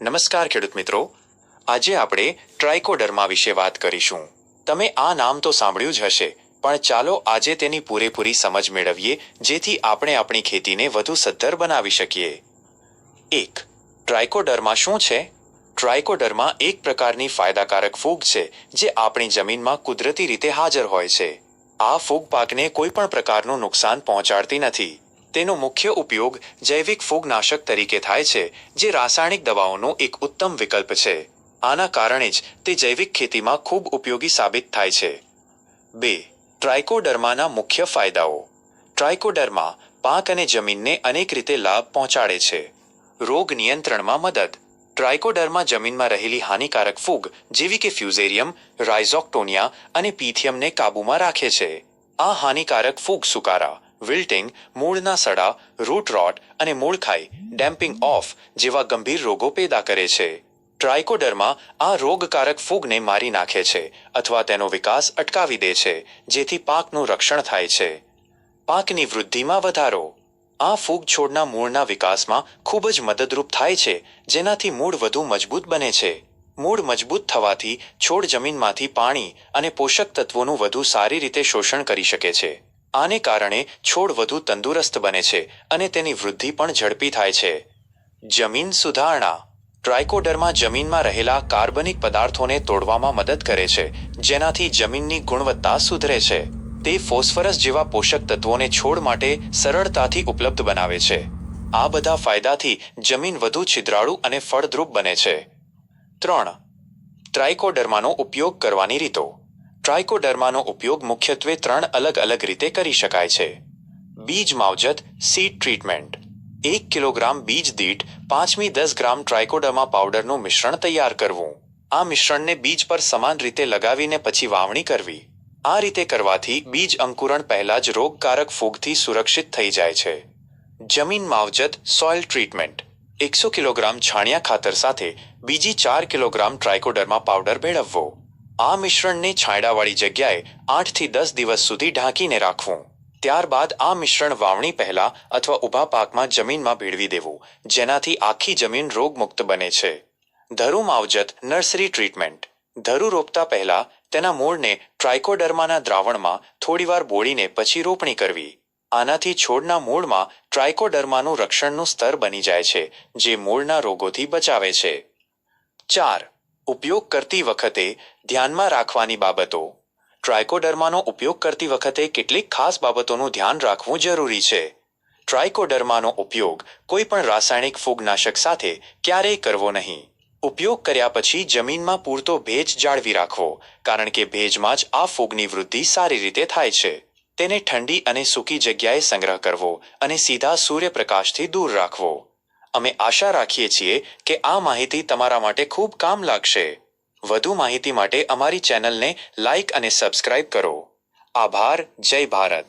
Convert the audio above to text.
નમસ્કાર ખેડૂત મિત્રો. આજે આપણે ટ્રાઇકોડર્મા વિશે વાત કરીશું. તમે આ નામ તો સાંભળ્યું જ હશે, પણ ચાલો આજે તેની પૂરેપૂરી સમજ મેળવીએ, જેથી આપણે આપણી ખેતીને વધુ સદ્ધર બનાવી શકીએ. એક ટ્રાઇકોડર્મા શું છે? ટ્રાઇકોડર્મા એક પ્રકારની ફાયદાકારક ફૂગ છે, જે આપણી જમીનમાં કુદરતી રીતે હાજર હોય છે. આ ફૂગ પાકને કોઈ પણ પ્રકારનું નુકસાન પહોંચાડતી નથી. તેનો મુખ્ય ઉપયોગ જૈવિક ફૂગનાશક તરીકે થાય છે, જે રાસાયણિક દવાઓનો એક ઉત્તમ વિકલ્પ છે. આના કારણે જ તે જૈવિક ખેતીમાં ખૂબ ઉપયોગી સાબિત થાય છે. બે ટ્રાઇકોડર્માના મુખ્ય ફાયદાઓ. ટ્રાઇકોડર્મા પાક અને જમીનને અનેક રીતે લાભ પહોંચાડે છે. રોગ નિયંત્રણમાં મદદ. ટ્રાઇકોડર્મા જમીનમાં રહેલી હાનિકારક ફૂગ જેવી કે ફ્યુઝેરિયમ, રાઇઝોક્ટોનિયા અને પીથિયમને કાબૂમાં રાખે છે. આ હાનિકારક ફૂગ સુકારા. વિલ્ટિંગ મૂળના સડા રૂટ રોટ અને મૂળખાઈ ડેમ્પિંગ ઓફ જેવા ગંભીર રોગો પેદા કરે છે. ટ્રાઇકોડર્મા આ રોગકારક ફૂગને મારી નાખે છે અથવા તેનો વિકાસ અટકાવી દે છે, જેથી પાકનું રક્ષણ થાય છે. પાકની વૃદ્ધિમાં વધારો. આ ફૂગ છોડના મૂળના વિકાસમાં ખૂબ જ મદદરૂપ થાય છે, જેનાથી મૂળ વધુ મજબૂત બને છે. મૂળ મજબૂત થવાથી છોડ જમીનમાંથી પાણી અને પોષક તત્વોનું વધુ સારી રીતે શોષણ કરી શકે છે. આને કારણે છોડ વધુ તંદુરસ્ત બને છે અને તેની વૃદ્ધિ પણ ઝડપી થાય છે. જમીન સુધારણા. ટ્રાઇકોડર્મા જમીનમાં રહેલા કાર્બનિક પદાર્થોને તોડવામાં મદદ કરે છે, જેનાથી જમીનની ગુણવત્તા સુધરે છે. તે ફોસ્ફરસ જેવા પોષક તત્વોને છોડ માટે સરળતાથી ઉપલબ્ધ બનાવે છે. આ બધા ફાયદાથી જમીન વધુ છિદ્રાળુ અને ફળદ્રુપ બને છે. ત્રણ. ટ્રાઇકોડર્માનો ઉપયોગ કરવાની રીતો. ટ્રાઇકોડર્માનો ઉપયોગ મુખ્યત્વે ત્રણ અલગ અલગ રીતે કરી શકાય છે. બીજ માવજત સીડ ટ્રીટમેન્ટ એક કિલોગ્રામ બીજ દીઠ પાંચમી દસ ગ્રામ ટ્રાઇકોડર્મા પાવડરનું મિશ્રણ તૈયાર કરવું. આ મિશ્રણને બીજ પર સમાન રીતે લગાવીને પછી વાવણી કરવી. આ રીતે કરવાથી બીજ અંકુરણ પહેલા જ રોગકારક ફૂગથી સુરક્ષિત થઈ જાય છે. જમીન માવજત સોઇલ ટ્રીટમેન્ટ એકસો કિલોગ્રામ છાણિયા ખાતર સાથે બીજી ચાર કિલોગ્રામ ટ્રાઇકોડર્મા પાવડર મેળવવો. આ મિશ્રણને છાંયડાવાળી જગ્યાએ આઠથી દસ દિવસ સુધી ઢાંકીને રાખવું. ત્યારબાદ આ મિશ્રણ વાવણી પહેલા અથવા ઊભા પાકમાં જમીનમાં ભેળવી દેવું, જેનાથી આખી જમીન રોગમુક્ત બને છે. ધરુ માવજત નર્સરી ટ્રીટમેન્ટ. ધરુ રોપતા પહેલા તેના મૂળને ટ્રાઇકોડર્માના દ્રાવણમાં થોડીવાર બોળીને પછી રોપણી કરવી. આનાથી છોડના મૂળમાં ટ્રાઇકોડર્માનું રક્ષણનું સ્તર બની જાય છે, જે મૂળના રોગોથી બચાવે છે. ચાર ઉપયોગ કરતી વખતે ધ્યાનમાં રાખવાની બાબતો. ટ્રાયકોડર્માનો ઉપયોગ કરતી વખતે કેટલીક ખાસ બાબતોનું ધ્યાન રાખવું જરૂરી છે. ટ્રાયકોડર્માનો ઉપયોગ કોઈ પણ રાસાયણિક ફૂગનાશક સાથે ક્યારેય કરવો નહીં. ઉપયોગ કર્યા પછી જમીનમાં પૂરતો ભેજ જાળવી રાખવો, કારણ કે ભેજમાં જ આ ફૂગની વૃદ્ધિ સારી રીતે થાય છે. તેને ઠંડી અને સૂકી જગ્યાએ સંગ્રહ કરવો અને સીધા સૂર્યપ્રકાશથી દૂર રાખવો. અમે આશા રાખીએ છીએ કે આ માહિતી તમારા માટે ખૂબ કામ લાગશે. વધુ માહિતી માટે અમારી ચેનલને લાઇક અને સબસ્ક્રાઇબ કરો. આભાર, જય ભારત.